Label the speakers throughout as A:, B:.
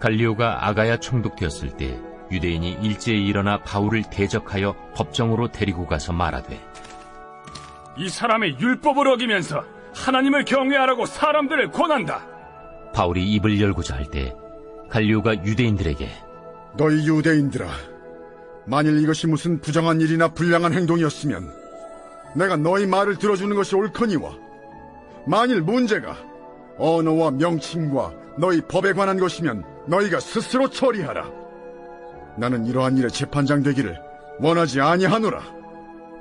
A: 갈리오가 아가야 총독되었을 때 유대인이 일제히 일어나 바울을 대적하여 법정으로 데리고 가서 말하되
B: 이 사람의 율법을 어기면서 하나님을 경외하라고 사람들을 권한다.
A: 바울이 입을 열고자 할 때 갈리오가 유대인들에게
C: 너희 유대인들아, 만일 이것이 무슨 부정한 일이나 불량한 행동이었으면 내가 너희 말을 들어주는 것이 옳거니와 만일 문제가 언어와 명칭과 너희 법에 관한 것이면 너희가 스스로 처리하라. 나는 이러한 일에 재판장 되기를 원하지 아니하노라.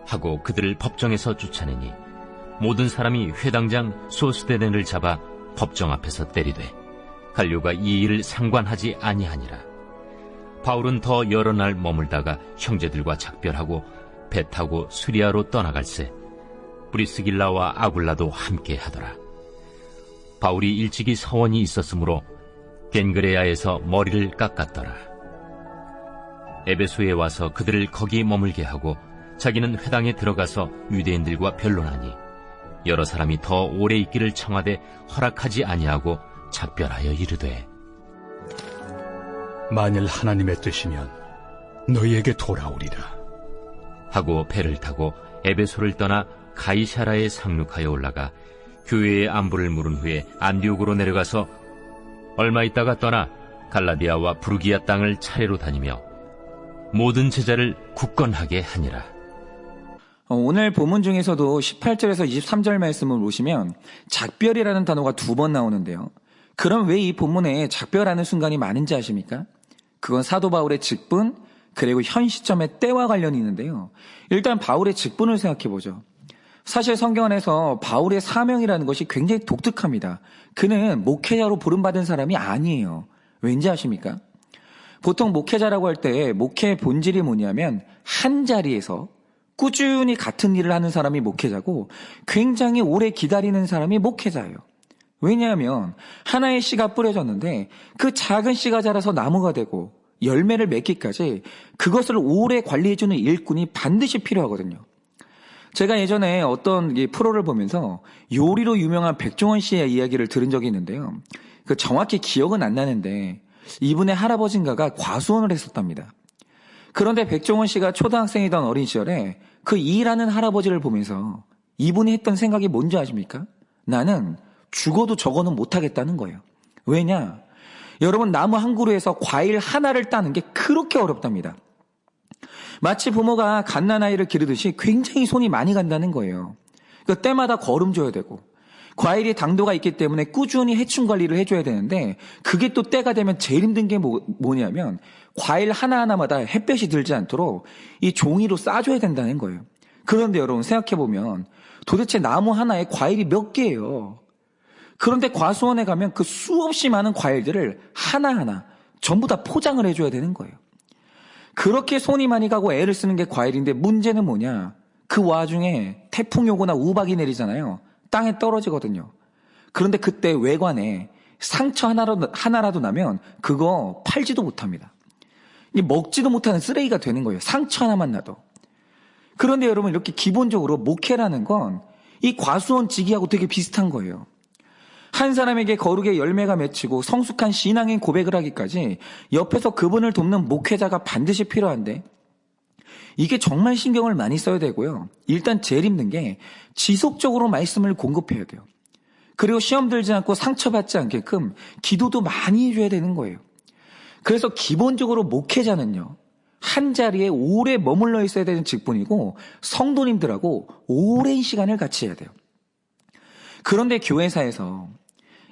A: 하고 그들을 법정에서 쫓아내니 모든 사람이 회당장 소스데넨을 잡아 법정 앞에서 때리되 갈료가 이 일을 상관하지 아니하니라. 바울은 더 여러 날 머물다가 형제들과 작별하고 배 타고 수리아로 떠나갈새 브리스길라와 아굴라도 함께 하더라. 바울이 일찍이 서원이 있었으므로 겐그레아에서 머리를 깎았더라. 에베소에 와서 그들을 거기 머물게 하고 자기는 회당에 들어가서 유대인들과 변론하니 여러 사람이 더 오래 있기를 청하되 허락하지 아니하고 작별하여 이르되
D: 만일 하나님의 뜻이면 너희에게 돌아오리라.
A: 하고 배를 타고 에베소를 떠나 가이샤라에 상륙하여 올라가 교회의 안부를 물은 후에 안디옥으로 내려가서 얼마 있다가 떠나 갈라디아와 부르기아 땅을 차례로 다니며 모든 제자를 굳건하게 하니라.
E: 어, 오늘 본문 중에서도 18절에서 23절 말씀을 보시면 작별이라는 단어가 두 번 나오는데요. 그럼 왜 이 본문에 작별하는 순간이 많은지 아십니까? 그건 사도 바울의 직분 그리고 현 시점의 때와 관련이 있는데요. 일단 바울의 직분을 생각해 보죠. 사실 성경 안에서 바울의 사명이라는 것이 굉장히 독특합니다. 그는 목회자로 부름받은 사람이 아니에요. 왠지 아십니까? 보통 목회자라고 할 때 목회의 본질이 뭐냐면 한 자리에서 꾸준히 같은 일을 하는 사람이 목회자고 굉장히 오래 기다리는 사람이 목회자예요. 왜냐하면 하나의 씨가 뿌려졌는데 그 작은 씨가 자라서 나무가 되고 열매를 맺기까지 그것을 오래 관리해주는 일꾼이 반드시 필요하거든요. 제가 예전에 어떤 프로를 보면서 요리로 유명한 백종원 씨의 이야기를 들은 적이 있는데요. 그 정확히 기억은 안 나는데 이분의 할아버지인가가 과수원을 했었답니다. 그런데 백종원 씨가 초등학생이던 어린 시절에 그 일하는 할아버지를 보면서 이분이 했던 생각이 뭔지 아십니까? 나는 죽어도 저거는 못하겠다는 거예요. 왜냐? 여러분, 나무 한 그루에서 과일 하나를 따는 게 그렇게 어렵답니다. 마치 부모가 갓난아이를 기르듯이 굉장히 손이 많이 간다는 거예요. 그 때마다 거름 줘야 되고, 과일이 당도가 있기 때문에 꾸준히 해충 관리를 해줘야 되는데, 그게 또 때가 되면 제일 힘든 게 뭐, 뭐냐면, 과일 하나하나마다 햇볕이 들지 않도록 이 종이로 싸줘야 된다는 거예요. 그런데 여러분 생각해보면, 도대체 나무 하나에 과일이 몇 개예요? 그런데 과수원에 가면 그 수없이 많은 과일들을 하나하나 전부 다 포장을 해줘야 되는 거예요. 그렇게 손이 많이 가고 애를 쓰는 게 과일인데 문제는 뭐냐? 그 와중에 태풍이 오거나 우박이 내리잖아요. 땅에 떨어지거든요. 그런데 그때 외관에 상처 하나라도, 하나라도 나면 그거 팔지도 못합니다. 먹지도 못하는 쓰레기가 되는 거예요. 상처 하나만 나도. 그런데 여러분 이렇게 기본적으로 목회라는 건 이 과수원 지기하고 되게 비슷한 거예요. 한 사람에게 거룩의 열매가 맺히고 성숙한 신앙인 고백을 하기까지 옆에서 그분을 돕는 목회자가 반드시 필요한데 이게 정말 신경을 많이 써야 되고요. 일단 제일 힘든 게 지속적으로 말씀을 공급해야 돼요. 그리고 시험 들지 않고 상처받지 않게끔 기도도 많이 해줘야 되는 거예요. 그래서 기본적으로 목회자는요. 한 자리에 오래 머물러 있어야 되는 직분이고 성도님들하고 오랜 시간을 같이 해야 돼요. 그런데 교회사에서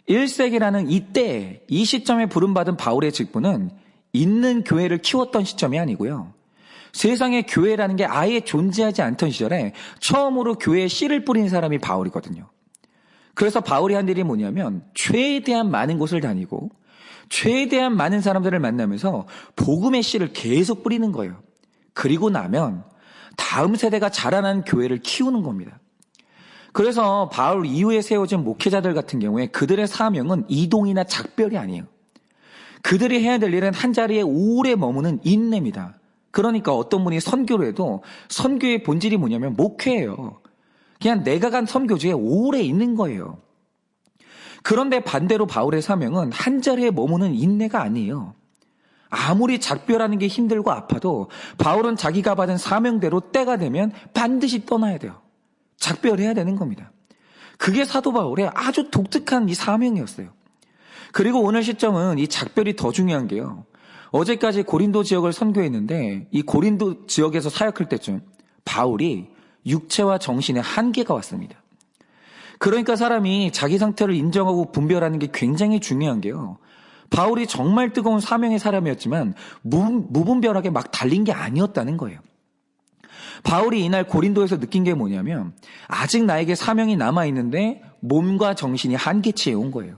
E: 1세기라는 이때, 이 시점에 부름받은 바울의 직분은 있는 교회를 키웠던 시점이 아니고요. 세상에 교회라는 게 아예 존재하지 않던 시절에 처음으로 교회에 씨를 뿌린 사람이 바울이거든요. 그래서 바울이 한 일이 뭐냐면 최대한 많은 곳을 다니고 최대한 많은 사람들을 만나면서 복음의 씨를 계속 뿌리는 거예요. 그리고 나면 다음 세대가 자라난 교회를 키우는 겁니다. 그래서 바울 이후에 세워진 목회자들 같은 경우에 그들의 사명은 이동이나 작별이 아니에요. 그들이 해야 될 일은 한 자리에 오래 머무는 인내입니다. 그러니까 어떤 분이 선교를 해도 선교의 본질이 뭐냐면 목회예요. 그냥 내가 간 선교지에 오래 있는 거예요. 그런데 반대로 바울의 사명은 한 자리에 머무는 인내가 아니에요. 아무리 작별하는 게 힘들고 아파도 바울은 자기가 받은 사명대로 때가 되면 반드시 떠나야 돼요. 작별해야 되는 겁니다. 그게 사도 바울의 아주 독특한 이 사명이었어요. 그리고 오늘 시점은 이 작별이 더 중요한 게요. 어제까지 고린도 지역을 선교했는데 이 고린도 지역에서 사역할 때쯤 바울이 육체와 정신의 한계가 왔습니다. 그러니까 사람이 자기 상태를 인정하고 분별하는 게 굉장히 중요한 게요. 바울이 정말 뜨거운 사명의 사람이었지만 무, 무분별하게 막 달린 게 아니었다는 거예요. 바울이 이날 고린도에서 느낀 게 뭐냐면 아직 나에게 사명이 남아 있는데 몸과 정신이 한계치에 온 거예요.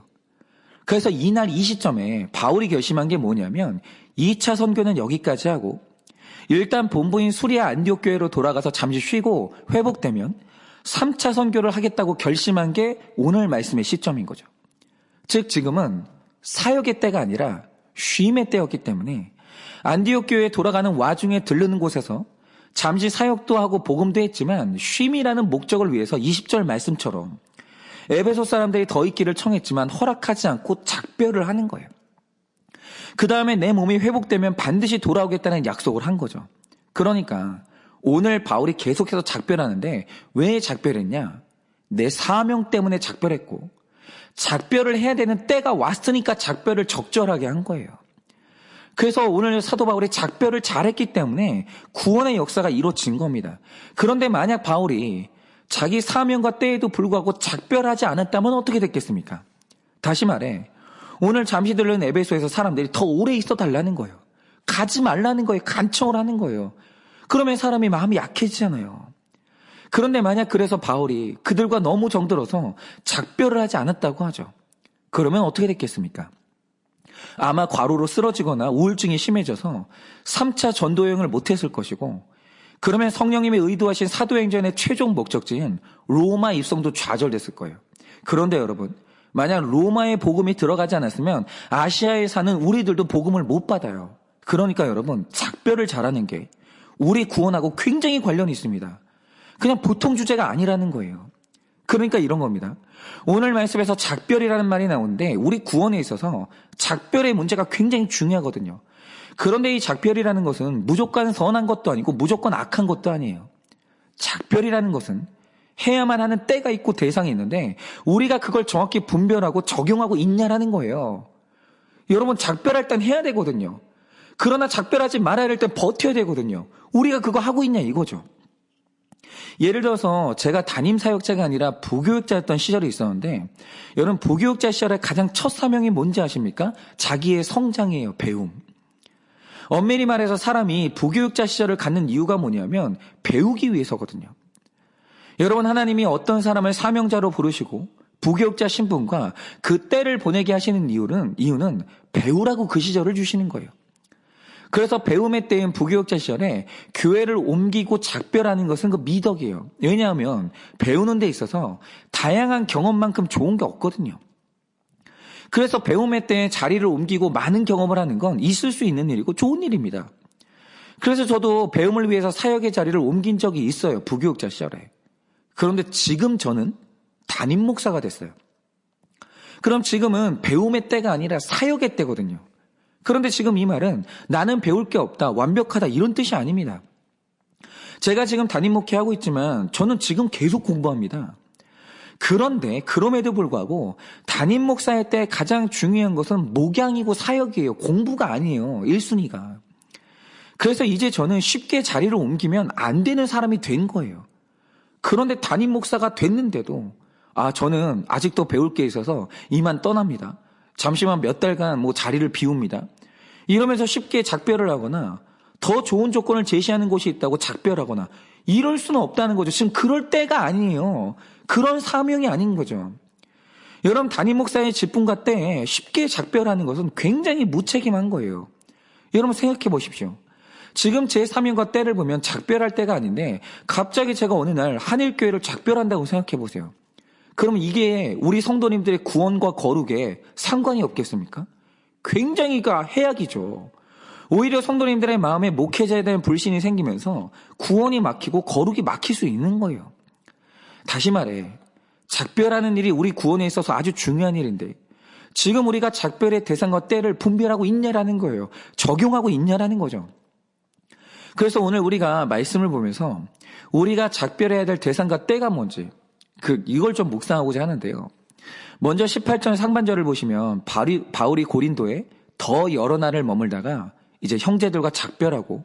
E: 그래서 이날 이 시점에 바울이 결심한 게 뭐냐면 2차 선교는 여기까지 하고 일단 본부인 수리아 안디옥 교회로 돌아가서 잠시 쉬고 회복되면 3차 선교를 하겠다고 결심한 게 오늘 말씀의 시점인 거죠. 즉 지금은 사역의 때가 아니라 쉼의 때였기 때문에 안디옥 교회에 돌아가는 와중에 들르는 곳에서 잠시 사역도 하고 복음도 했지만 쉼이라는 목적을 위해서 20절 말씀처럼 에베소 사람들이 더 있기를 청했지만 허락하지 않고 작별을 하는 거예요. 그 다음에 내 몸이 회복되면 반드시 돌아오겠다는 약속을 한 거죠. 그러니까 오늘 바울이 계속해서 작별하는데 왜 작별했냐? 내 사명 때문에 작별했고 작별을 해야 되는 때가 왔으니까 작별을 적절하게 한 거예요. 그래서 오늘 사도 바울이 작별을 잘했기 때문에 구원의 역사가 이루어진 겁니다. 그런데 만약 바울이 자기 사명과 때에도 불구하고 작별하지 않았다면 어떻게 됐겠습니까? 다시 말해 오늘 잠시 들른 에베소에서 사람들이 더 오래 있어 달라는 거예요. 가지 말라는 거예요. 간청을 하는 거예요. 그러면 사람이 마음이 약해지잖아요. 그런데 만약 그래서 바울이 그들과 너무 정들어서 작별을 하지 않았다고 하죠. 그러면 어떻게 됐겠습니까? 아마 과로로 쓰러지거나 우울증이 심해져서 3차 전도 여행을 못했을 것이고 그러면 성령님의 의도하신 사도행전의 최종 목적지인 로마 입성도 좌절됐을 거예요. 그런데 여러분, 만약 로마의 복음이 들어가지 않았으면 아시아에 사는 우리들도 복음을 못 받아요. 그러니까 여러분, 작별을 잘하는 게 우리 구원하고 굉장히 관련이 있습니다. 그냥 보통 주제가 아니라는 거예요. 그러니까 이런 겁니다. 오늘 말씀에서 작별이라는 말이 나오는데 우리 구원에 있어서 작별의 문제가 굉장히 중요하거든요. 그런데 이 작별이라는 것은 무조건 선한 것도 아니고 무조건 악한 것도 아니에요. 작별이라는 것은 해야만 하는 때가 있고 대상이 있는데 우리가 그걸 정확히 분별하고 적용하고 있냐라는 거예요. 여러분 작별할 땐 해야 되거든요. 그러나 작별하지 말아야 할 땐 버텨야 되거든요. 우리가 그거 하고 있냐 이거죠. 예를 들어서 제가 담임 사역자가 아니라 부교육자였던 시절이 있었는데 여러분 부교육자 시절에 가장 첫 사명이 뭔지 아십니까? 자기의 성장이에요. 배움. 엄밀히 말해서 사람이 부교육자 시절을 갖는 이유가 뭐냐면 배우기 위해서거든요. 여러분 하나님이 어떤 사람을 사명자로 부르시고 부교육자 신분과 그 때를 보내게 하시는 이유는 이유는 배우라고 그 시절을 주시는 거예요. 그래서 배움의 때인 부교육자 시절에 교회를 옮기고 작별하는 것은 그 미덕이에요. 왜냐하면 배우는 데 있어서 다양한 경험만큼 좋은 게 없거든요. 그래서 배움의 때에 자리를 옮기고 많은 경험을 하는 건 있을 수 있는 일이고 좋은 일입니다. 그래서 저도 배움을 위해서 사역의 자리를 옮긴 적이 있어요. 부교육자 시절에. 그런데 지금 저는 담임 목사가 됐어요. 그럼 지금은 배움의 때가 아니라 사역의 때거든요. 그런데 지금 이 말은 나는 배울 게 없다, 완벽하다 이런 뜻이 아닙니다. 제가 지금 담임 목회하고 있지만 저는 지금 계속 공부합니다. 그런데 그럼에도 불구하고 담임 목사의 때 가장 중요한 것은 목양이고 사역이에요. 공부가 아니에요. 1순위가. 그래서 이제 저는 쉽게 자리를 옮기면 안 되는 사람이 된 거예요. 그런데 담임 목사가 됐는데도 아 저는 아직도 배울 게 있어서 이만 떠납니다. 잠시만 몇 달간 뭐 자리를 비웁니다. 이러면서 쉽게 작별을 하거나 더 좋은 조건을 제시하는 곳이 있다고 작별하거나 이럴 수는 없다는 거죠. 지금 그럴 때가 아니에요. 그런 사명이 아닌 거죠. 여러분 담임 목사의 직분과 때 쉽게 작별하는 것은 굉장히 무책임한 거예요. 여러분 생각해 보십시오. 지금 제 사명과 때를 보면 작별할 때가 아닌데 갑자기 제가 어느 날 한일교회를 작별한다고 생각해 보세요. 그럼 이게 우리 성도님들의 구원과 거룩에 상관이 없겠습니까? 굉장히 가 해악이죠. 오히려 성도님들의 마음에 목회자에 대한 불신이 생기면서 구원이 막히고 거룩이 막힐 수 있는 거예요. 다시 말해, 작별하는 일이 우리 구원에 있어서 아주 중요한 일인데 지금 우리가 작별의 대상과 때를 분별하고 있냐라는 거예요. 적용하고 있냐라는 거죠. 그래서 오늘 우리가 말씀을 보면서 우리가 작별해야 될 대상과 때가 뭔지 그 이걸 좀 묵상하고자 하는데요. 먼저 18절 상반절을 보시면 바울이, 바울이 고린도에 더 여러 날을 머물다가 이제 형제들과 작별하고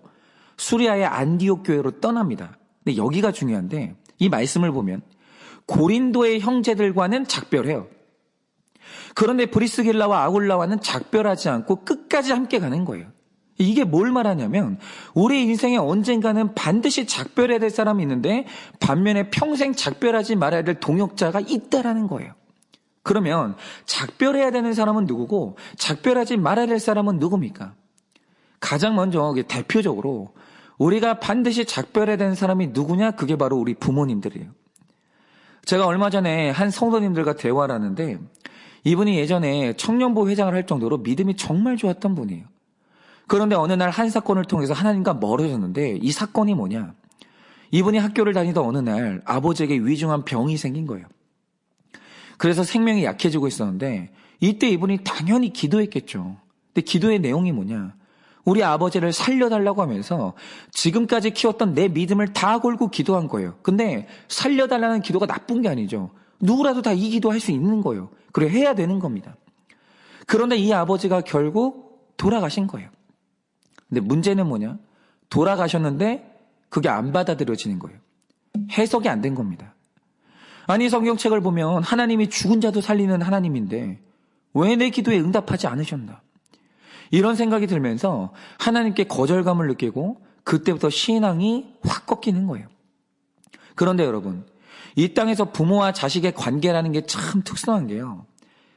E: 수리아의 안디옥 교회로 떠납니다. 근데 여기가 중요한데 이 말씀을 보면 고린도의 형제들과는 작별해요. 그런데 브리스길라와 아굴라와는 작별하지 않고 끝까지 함께 가는 거예요. 이게 뭘 말하냐면 우리 인생에 언젠가는 반드시 작별해야 될 사람이 있는데 반면에 평생 작별하지 말아야 될 동역자가 있다라는 거예요. 그러면 작별해야 되는 사람은 누구고 작별하지 말아야 될 사람은 누굽니까? 가장 먼저 대표적으로 우리가 반드시 작별해야 되는 사람이 누구냐? 그게 바로 우리 부모님들이에요. 제가 얼마 전에 한 성도님들과 대화를 하는데 이분이 예전에 청년부 회장을 할 정도로 믿음이 정말 좋았던 분이에요. 그런데 어느 날 한 사건을 통해서 하나님과 멀어졌는데 이 사건이 뭐냐? 이분이 학교를 다니던 어느 날 아버지에게 위중한 병이 생긴 거예요. 그래서 생명이 약해지고 있었는데 이때 이분이 당연히 기도했겠죠. 근데 기도의 내용이 뭐냐? 우리 아버지를 살려달라고 하면서 지금까지 키웠던 내 믿음을 다 걸고 기도한 거예요. 근데 살려달라는 기도가 나쁜 게 아니죠. 누구라도 다 이 기도 할 수 있는 거예요. 그래 해야 되는 겁니다. 그런데 이 아버지가 결국 돌아가신 거예요. 근데 문제는 뭐냐? 돌아가셨는데 그게 안 받아들여지는 거예요. 해석이 안 된 겁니다. 아니 성경책을 보면 하나님이 죽은 자도 살리는 하나님인데 왜 내 기도에 응답하지 않으셨나? 이런 생각이 들면서 하나님께 거절감을 느끼고 그때부터 신앙이 확 꺾이는 거예요. 그런데 여러분, 이 땅에서 부모와 자식의 관계라는 게 참 특수한 게요.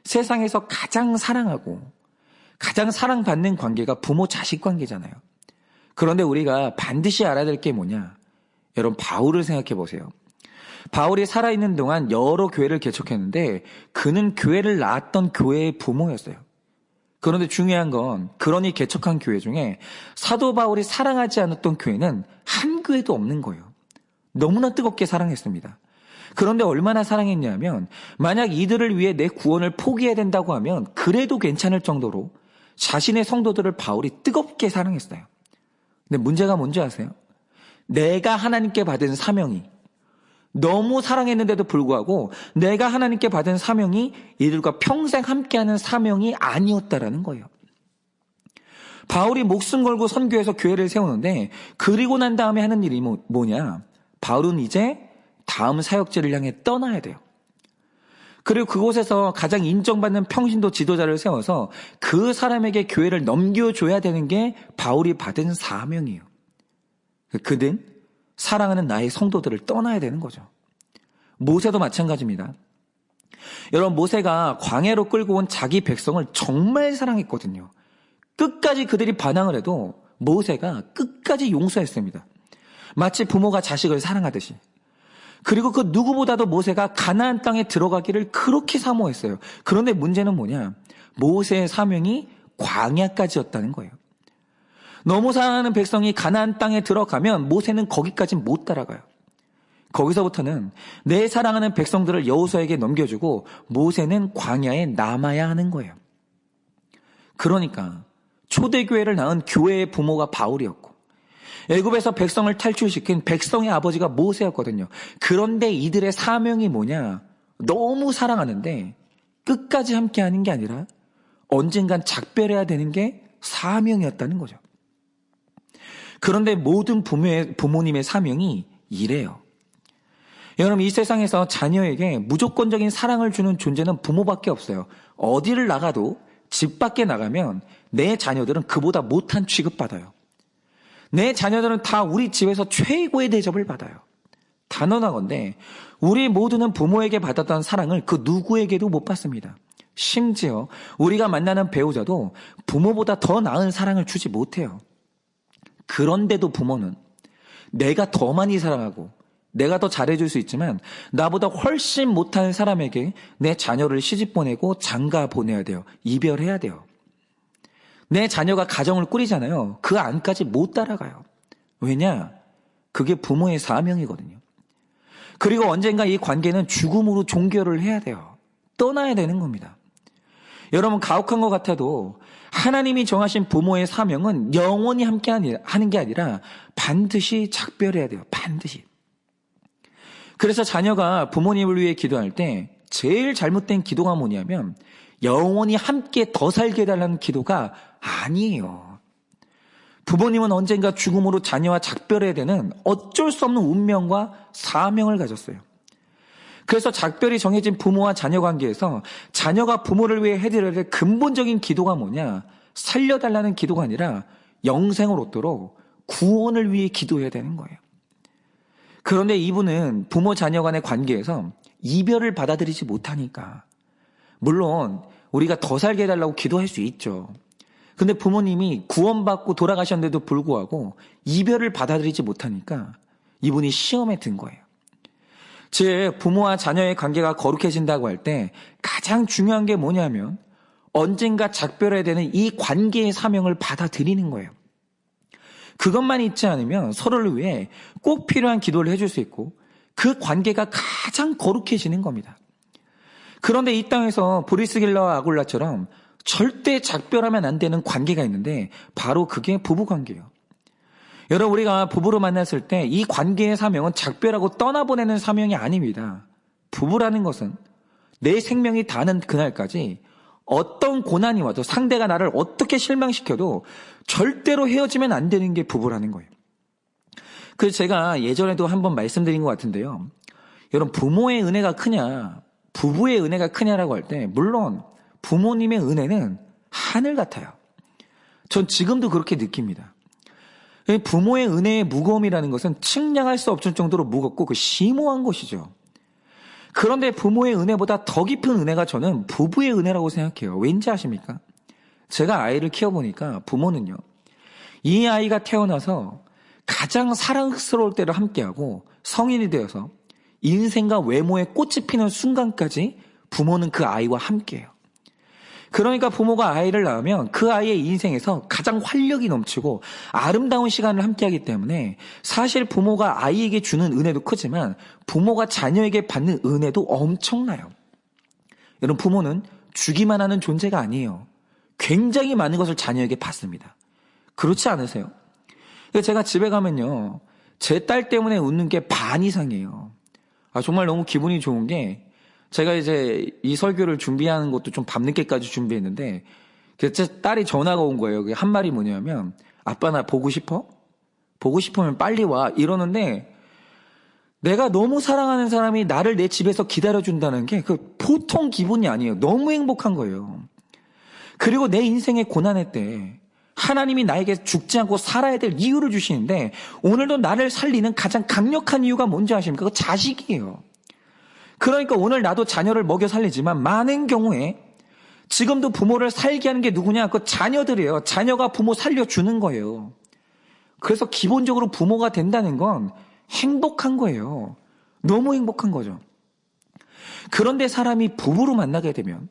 E: 세상에서 가장 사랑하고 가장 사랑받는 관계가 부모 자식 관계잖아요. 그런데 우리가 반드시 알아야 될 게 뭐냐? 여러분, 바울을 생각해 보세요. 바울이 살아있는 동안 여러 교회를 개척했는데 그는 교회를 낳았던 교회의 부모였어요. 그런데 중요한 건 그러니 개척한 교회 중에 사도 바울이 사랑하지 않았던 교회는 한 교회도 없는 거예요. 너무나 뜨겁게 사랑했습니다. 그런데 얼마나 사랑했냐면 만약 이들을 위해 내 구원을 포기해야 된다고 하면 그래도 괜찮을 정도로 자신의 성도들을 바울이 뜨겁게 사랑했어요. 근데 문제가 뭔지 아세요? 내가 하나님께 받은 사명이 너무 사랑했는데도 불구하고 내가 하나님께 받은 사명이 이들과 평생 함께하는 사명이 아니었다라는 거예요. 바울이 목숨 걸고 선교해서 교회를 세우는데 그리고 난 다음에 하는 일이 뭐, 뭐냐? 바울은 이제 다음 사역지를 향해 떠나야 돼요. 그리고 그곳에서 가장 인정받는 평신도 지도자를 세워서 그 사람에게 교회를 넘겨줘야 되는 게 바울이 받은 사명이에요. 그는 사랑하는 나의 성도들을 떠나야 되는 거죠. 모세도 마찬가지입니다. 여러분, 모세가 광해로 끌고 온 자기 백성을 정말 사랑했거든요. 끝까지 그들이 반항을 해도 모세가 끝까지 용서했습니다. 마치 부모가 자식을 사랑하듯이. 그리고 그 누구보다도 모세가 가나안 땅에 들어가기를 그렇게 사모했어요. 그런데 문제는 뭐냐? 모세의 사명이 광야까지였다는 거예요. 너무 사랑하는 백성이 가나안 땅에 들어가면 모세는 거기까지 못 따라가요. 거기서부터는 내 사랑하는 백성들을 여호수에게 넘겨주고 모세는 광야에 남아야 하는 거예요. 그러니까 초대교회를 낳은 교회의 부모가 바울이었고 애굽에서 백성을 탈출시킨 백성의 아버지가 모세였거든요. 그런데 이들의 사명이 뭐냐? 너무 사랑하는데 끝까지 함께 하는 게 아니라 언젠간 작별해야 되는 게 사명이었다는 거죠. 그런데 모든 부모의, 부모님의 사명이 이래요. 여러분, 이 세상에서 자녀에게 무조건적인 사랑을 주는 존재는 부모밖에 없어요. 어디를 나가도 집 밖에 나가면 내 자녀들은 그보다 못한 취급받아요. 내 자녀들은 다 우리 집에서 최고의 대접을 받아요. 단언하건데 우리 모두는 부모에게 받았던 사랑을 그 누구에게도 못 받습니다. 심지어 우리가 만나는 배우자도 부모보다 더 나은 사랑을 주지 못해요. 그런데도 부모는 내가 더 많이 사랑하고 내가 더 잘해줄 수 있지만 나보다 훨씬 못하는 사람에게 내 자녀를 시집 보내고 장가 보내야 돼요. 이별해야 돼요. 내 자녀가 가정을 꾸리잖아요. 그 안까지 못 따라가요. 왜냐? 그게 부모의 사명이거든요. 그리고 언젠가 이 관계는 죽음으로 종결을 해야 돼요. 떠나야 되는 겁니다. 여러분 가혹한 것 같아도 하나님이 정하신 부모의 사명은 영원히 함께 하는 게 아니라 반드시 작별해야 돼요. 반드시. 그래서 자녀가 부모님을 위해 기도할 때 제일 잘못된 기도가 뭐냐면 영원히 함께 더 살게 해달라는 기도가 아니에요. 부모님은 언젠가 죽음으로 자녀와 작별해야 되는 어쩔 수 없는 운명과 사명을 가졌어요. 그래서 작별이 정해진 부모와 자녀 관계에서 자녀가 부모를 위해 해드려야 될 근본적인 기도가 뭐냐? 살려달라는 기도가 아니라 영생을 얻도록 구원을 위해 기도해야 되는 거예요. 그런데 이분은 부모 자녀 간의 관계에서 이별을 받아들이지 못하니까 물론 우리가 더 살게 해달라고 기도할 수 있죠. 근데 부모님이 구원받고 돌아가셨는데도 불구하고 이별을 받아들이지 못하니까 이분이 시험에 든 거예요. 즉, 부모와 자녀의 관계가 거룩해진다고 할 때 가장 중요한 게 뭐냐면 언젠가 작별해야 되는 이 관계의 사명을 받아들이는 거예요. 그것만 있지 않으면 서로를 위해 꼭 필요한 기도를 해줄 수 있고 그 관계가 가장 거룩해지는 겁니다. 그런데 이 땅에서 보리스 길러와 아골라처럼 절대 작별하면 안 되는 관계가 있는데 바로 그게 부부 관계예요. 여러분 우리가 부부로 만났을 때 이 관계의 사명은 작별하고 떠나보내는 사명이 아닙니다. 부부라는 것은 내 생명이 다는 그날까지 어떤 고난이 와도 상대가 나를 어떻게 실망시켜도 절대로 헤어지면 안 되는 게 부부라는 거예요. 그래서 제가 예전에도 한번 말씀드린 것 같은데요. 여러분 부모의 은혜가 크냐 부부의 은혜가 크냐라고 할 때 물론 부모님의 은혜는 하늘 같아요. 전 지금도 그렇게 느낍니다. 부모의 은혜의 무거움이라는 것은 측량할 수 없을 정도로 무겁고 그 심오한 것이죠. 그런데 부모의 은혜보다 더 깊은 은혜가 저는 부부의 은혜라고 생각해요. 왠지 아십니까? 제가 아이를 키워보니까 부모는요, 이 아이가 태어나서 가장 사랑스러울 때를 함께하고 성인이 되어서 인생과 외모에 꽃이 피는 순간까지 부모는 그 아이와 함께해요. 그러니까 부모가 아이를 낳으면 그 아이의 인생에서 가장 활력이 넘치고 아름다운 시간을 함께하기 때문에 사실 부모가 아이에게 주는 은혜도 크지만 부모가 자녀에게 받는 은혜도 엄청나요. 여러분 부모는 주기만 하는 존재가 아니에요. 굉장히 많은 것을 자녀에게 받습니다. 그렇지 않으세요? 제가 집에 가면요. 제 딸 때문에 웃는 게 반 이상이에요. 아, 정말 너무 기분이 좋은 게 제가 이제 이 설교를 준비하는 것도 좀 밤늦게까지 준비했는데 제 딸이 전화가 온 거예요. 한 말이 뭐냐면 아빠 나 보고 싶어? 보고 싶으면 빨리 와 이러는데 내가 너무 사랑하는 사람이 나를 내 집에서 기다려준다는 게 그 보통 기분이 아니에요. 너무 행복한 거예요. 그리고 내 인생의 고난의 때 하나님이 나에게 죽지 않고 살아야 될 이유를 주시는데 오늘도 나를 살리는 가장 강력한 이유가 뭔지 아십니까? 그 자식이에요. 그러니까 오늘 나도 자녀를 먹여 살리지만 많은 경우에 지금도 부모를 살게 하는 게 누구냐? 그 자녀들이에요. 자녀가 부모 살려주는 거예요. 그래서 기본적으로 부모가 된다는 건 행복한 거예요. 너무 행복한 거죠. 그런데 사람이 부부로 만나게 되면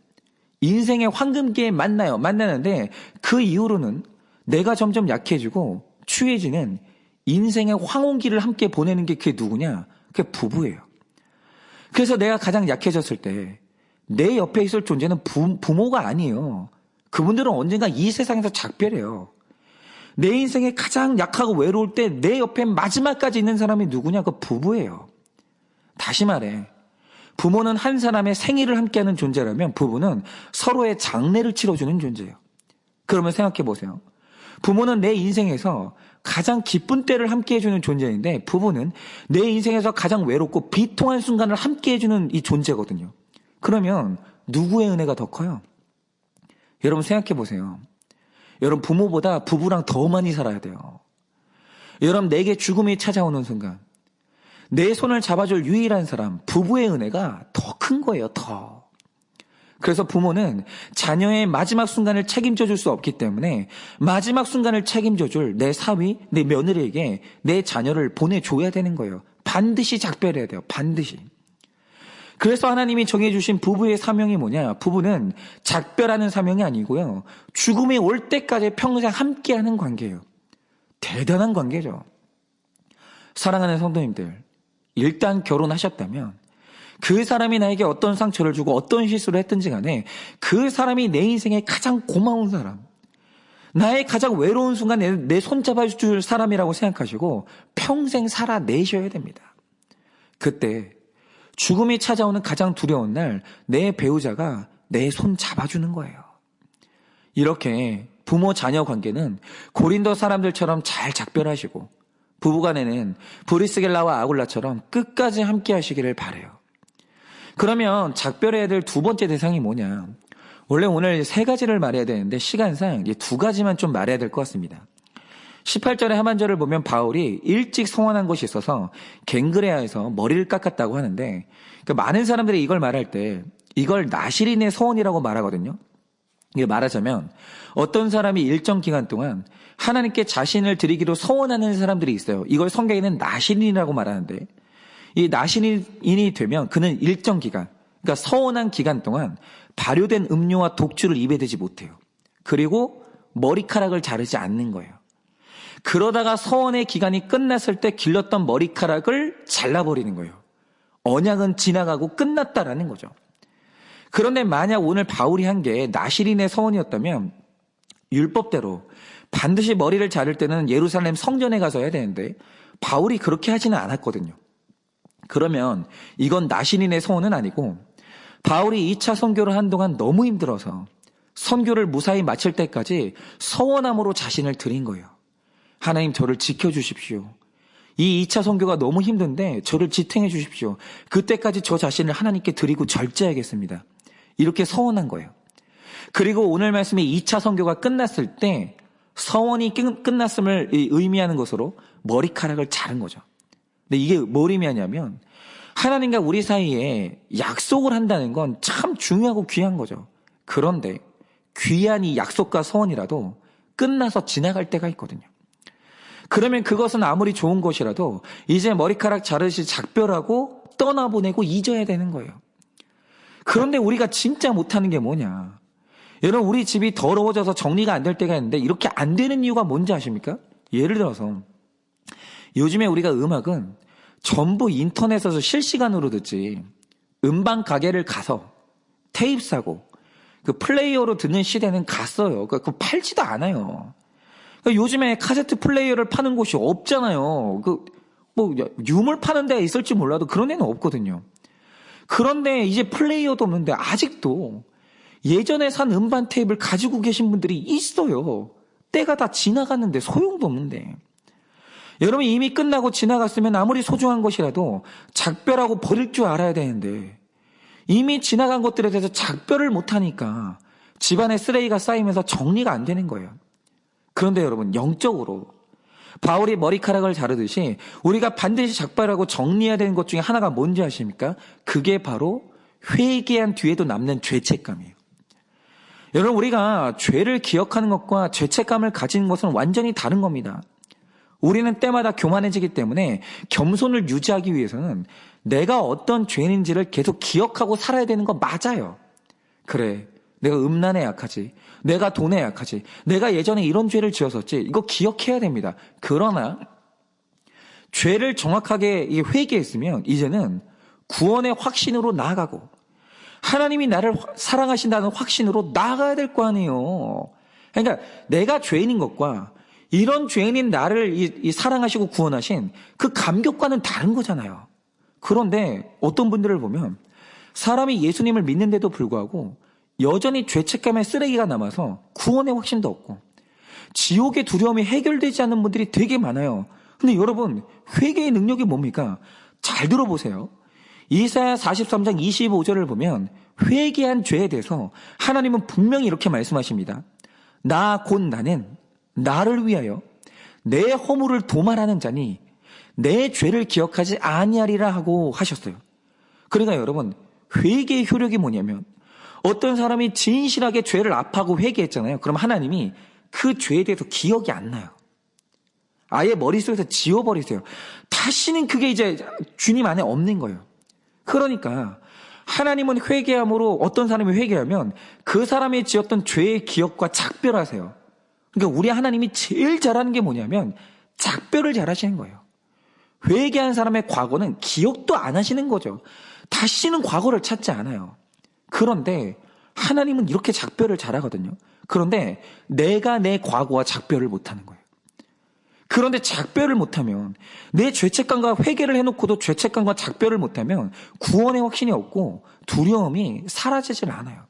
E: 인생의 황금기에 만나요. 만나는데 그 이후로는 내가 점점 약해지고 추해지는 인생의 황혼기를 함께 보내는 게 그게 누구냐? 그게 부부예요. 그래서 내가 가장 약해졌을 때 내 옆에 있을 존재는 부, 부모가 아니에요. 그분들은 언젠가 이 세상에서 작별해요. 내 인생에 가장 약하고 외로울 때 내 옆에 마지막까지 있는 사람이 누구냐? 그 부부예요. 다시 말해. 부모는 한 사람의 생일을 함께하는 존재라면 부부는 서로의 장례를 치러주는 존재예요. 그러면 생각해 보세요. 부모는 내 인생에서 가장 기쁜 때를 함께 해주는 존재인데 부부는 내 인생에서 가장 외롭고 비통한 순간을 함께 해주는 이 존재거든요. 그러면 누구의 은혜가 더 커요? 여러분 생각해 보세요. 여러분 부모보다 부부랑 더 많이 살아야 돼요. 여러분 내게 죽음이 찾아오는 순간 내 손을 잡아줄 유일한 사람 부부의 은혜가 더 큰 거예요. 더. 그래서 부모는 자녀의 마지막 순간을 책임져 줄 수 없기 때문에 마지막 순간을 책임져 줄 내 사위, 내 며느리에게 내 자녀를 보내줘야 되는 거예요. 반드시 작별해야 돼요. 반드시. 그래서 하나님이 정해주신 부부의 사명이 뭐냐? 부부는 작별하는 사명이 아니고요. 죽음이 올 때까지 평생 함께하는 관계예요. 대단한 관계죠. 사랑하는 성도님들, 일단 결혼하셨다면 그 사람이 나에게 어떤 상처를 주고 어떤 실수를 했든지 간에 그 사람이 내 인생에 가장 고마운 사람, 나의 가장 외로운 순간 내, 내 손잡아줄 사람이라고 생각하시고 평생 살아내셔야 됩니다. 그때 죽음이 찾아오는 가장 두려운 날 내 배우자가 내 손 잡아주는 거예요. 이렇게 부모 자녀 관계는 고린도 사람들처럼 잘 작별하시고 부부간에는 브리스겔라와 아굴라처럼 끝까지 함께 하시기를 바래요. 그러면 작별해야 될 두 번째 대상이 뭐냐? 원래 오늘 세 가지를 말해야 되는데 시간상 두 가지만 좀 말해야 될 것 같습니다. 18절의 하반절을 보면 바울이 일찍 성원한 곳이 있어서 갱그레아에서 머리를 깎았다고 하는데 그 많은 사람들이 이걸 말할 때 이걸 나시린의 서원이라고 말하거든요. 이게 말하자면 어떤 사람이 일정 기간 동안 하나님께 자신을 드리기로 서원하는 사람들이 있어요. 이걸 성경에는 나신인이라고 말하는데 이 나신인이 되면 그는 일정 기간, 그러니까 서원한 기간 동안 발효된 음료와 독주를 입에 대지 못해요. 그리고 머리카락을 자르지 않는 거예요. 그러다가 서원의 기간이 끝났을 때 길렀던 머리카락을 잘라버리는 거예요. 언약은 지나가고 끝났다라는 거죠. 그런데 만약 오늘 바울이 한 게 나시린의 서원이었다면 율법대로 반드시 머리를 자를 때는 예루살렘 성전에 가서 해야 되는데 바울이 그렇게 하지는 않았거든요. 그러면 이건 나시린의 서원은 아니고 바울이 2차 선교를 한동안 너무 힘들어서 선교를 무사히 마칠 때까지 서원함으로 자신을 드린 거예요. 하나님 저를 지켜주십시오. 이 2차 선교가 너무 힘든데 저를 지탱해 주십시오. 그때까지 저 자신을 하나님께 드리고 절제하겠습니다. 이렇게 서원한 거예요. 그리고 오늘 말씀이 2차 선교가 끝났을 때 서원이 끝났음을 의미하는 것으로 머리카락을 자른 거죠. 근데 이게 뭘 의미하냐면 하나님과 우리 사이에 약속을 한다는 건 참 중요하고 귀한 거죠. 그런데 귀한 이 약속과 서원이라도 끝나서 지나갈 때가 있거든요. 그러면 그것은 아무리 좋은 것이라도 이제 머리카락 자르시 작별하고 떠나보내고 잊어야 되는 거예요. 그런데 우리가 진짜 못하는 게 뭐냐? 여러분, 우리 집이 더러워져서 정리가 안 될 때가 있는데 이렇게 안 되는 이유가 뭔지 아십니까? 예를 들어서 요즘에 우리가 음악은 전부 인터넷에서 실시간으로 듣지 음반 가게를 가서 테이프 사고 그 플레이어로 듣는 시대는 갔어요. 그 팔지도 않아요. 그러니까 요즘에 카세트 플레이어를 파는 곳이 없잖아요. 그, 뭐, 유물 파는 데가 있을지 몰라도 그런 데는 없거든요. 그런데 이제 플레이어도 없는데 아직도 예전에 산 음반 테이프를 가지고 계신 분들이 있어요. 때가 다 지나갔는데 소용도 없는데. 여러분 이미 끝나고 지나갔으면 아무리 소중한 것이라도 작별하고 버릴 줄 알아야 되는데 이미 지나간 것들에 대해서 작별을 못하니까 집안에 쓰레기가 쌓이면서 정리가 안 되는 거예요. 그런데 여러분 영적으로 바울이 머리카락을 자르듯이 우리가 반드시 작별하고 정리해야 되는 것 중에 하나가 뭔지 아십니까? 그게 바로 회개한 뒤에도 남는 죄책감이에요. 여러분 우리가 죄를 기억하는 것과 죄책감을 가지는 것은 완전히 다른 겁니다. 우리는 때마다 교만해지기 때문에 겸손을 유지하기 위해서는 내가 어떤 죄인인지를 계속 기억하고 살아야 되는 거 맞아요. 그래. 내가 음란에 약하지. 내가 돈에 약하지. 내가 예전에 이런 죄를 지었었지. 이거 기억해야 됩니다. 그러나 죄를 정확하게 회개했으면 이제는 구원의 확신으로 나아가고 하나님이 나를 사랑하신다는 확신으로 나아가야 될 거 아니에요. 그러니까 내가 죄인인 것과 이런 죄인인 나를 이, 이 사랑하시고 구원하신 그 감격과는 다른 거잖아요. 그런데 어떤 분들을 보면 사람이 예수님을 믿는데도 불구하고 여전히 죄책감의 쓰레기가 남아서 구원의 확신도 없고 지옥의 두려움이 해결되지 않는 분들이 되게 많아요. 근데 여러분 회개의 능력이 뭡니까? 잘 들어보세요. 이사야 43장 25절을 보면 회개한 죄에 대해서 하나님은 분명히 이렇게 말씀하십니다. 나 곧 나는 나를 위하여 내 허물을 도말하는 자니 내 죄를 기억하지 아니하리라 하고 하셨어요. 그러니까 여러분 회개의 효력이 뭐냐면 어떤 사람이 진실하게 죄를 아파하고 회개했잖아요. 그럼 하나님이 그 죄에 대해서 기억이 안 나요. 아예 머릿속에서 지워버리세요. 다시는 그게 이제 주님 안에 없는 거예요. 그러니까 하나님은 회개함으로 어떤 사람이 회개하면 그 사람이 지었던 죄의 기억과 작별하세요. 그러니까 우리 하나님이 제일 잘하는 게 뭐냐면 작별을 잘 하시는 거예요. 회개한 사람의 과거는 기억도 안 하시는 거죠. 다시는 과거를 찾지 않아요. 그런데 하나님은 이렇게 작별을 잘 하거든요. 그런데 내가 내 과거와 작별을 못 하는 거예요. 그런데 작별을 못하면 내 죄책감과 회개를 해놓고도 죄책감과 작별을 못하면 구원의 확신이 없고 두려움이 사라지질 않아요.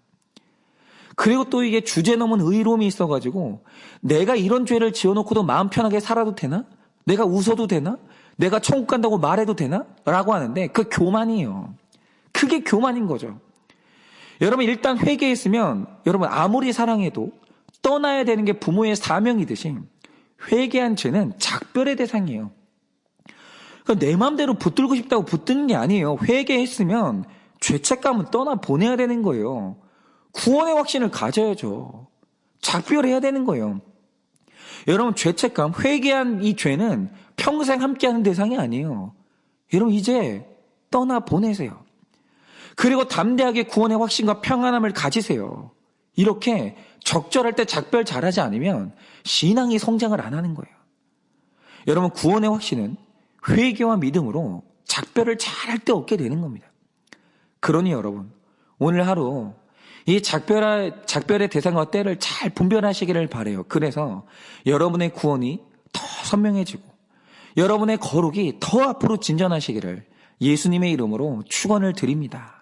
E: 그리고 또 이게 주제 넘은 의로움이 있어가지고 내가 이런 죄를 지어놓고도 마음 편하게 살아도 되나? 내가 웃어도 되나? 내가 천국 간다고 말해도 되나? 라고 하는데 그 교만이에요. 그게 교만인 거죠. 여러분 일단 회개했으면 여러분 아무리 사랑해도 떠나야 되는 게 부모의 사명이듯이 회개한 죄는 작별의 대상이에요. 그러니까 내 마음대로 붙들고 싶다고 붙드는 게 아니에요. 회개했으면 죄책감은 떠나 보내야 되는 거예요. 구원의 확신을 가져야죠. 작별해야 되는 거예요. 여러분 죄책감, 회개한 이 죄는 평생 함께하는 대상이 아니에요. 여러분 이제 떠나 보내세요. 그리고 담대하게 구원의 확신과 평안함을 가지세요. 이렇게 적절할 때 작별 잘하지 않으면 신앙이 성장을 안 하는 거예요. 여러분 구원의 확신은 회개와 믿음으로 작별을 잘할 때 얻게 되는 겁니다. 그러니 여러분 오늘 하루 이 작별 작별의 대상과 때를 잘 분별하시기를 바래요. 그래서 여러분의 구원이 더 선명해지고 여러분의 거룩이 더 앞으로 진전하시기를 예수님의 이름으로 축원을 드립니다.